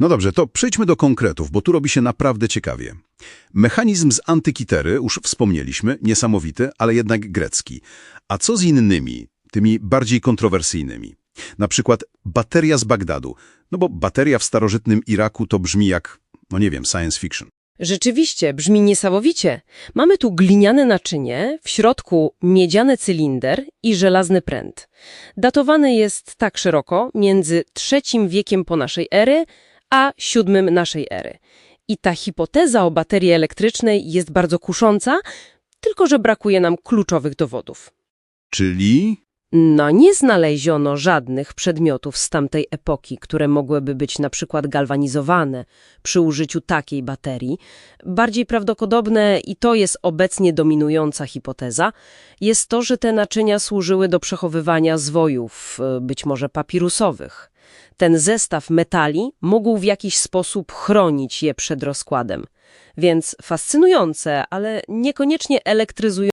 No dobrze, to przejdźmy do konkretów, bo tu robi się naprawdę ciekawie. Mechanizm z antykitery, już wspomnieliśmy, niesamowity, ale jednak grecki. A co z innymi, tymi bardziej kontrowersyjnymi? Na przykład bateria z Bagdadu. No bo bateria w starożytnym Iraku to brzmi jak, no nie wiem, science fiction. Rzeczywiście, brzmi niesamowicie. Mamy tu gliniane naczynie, w środku miedziany cylinder i żelazny pręt. Datowany jest tak szeroko między III wiekiem po naszej ery, a VII naszej ery. I ta hipoteza o baterii elektrycznej jest bardzo kusząca, tylko że brakuje nam kluczowych dowodów. Czyli... No, nie znaleziono żadnych przedmiotów z tamtej epoki, które mogłyby być na przykład galwanizowane przy użyciu takiej baterii. Bardziej prawdopodobne, i to jest obecnie dominująca hipoteza, jest to, że te naczynia służyły do przechowywania zwojów, e, być może papirusowych. Ten zestaw metali mógł w jakiś sposób chronić je przed rozkładem. Więc fascynujące, ale niekoniecznie elektryzujące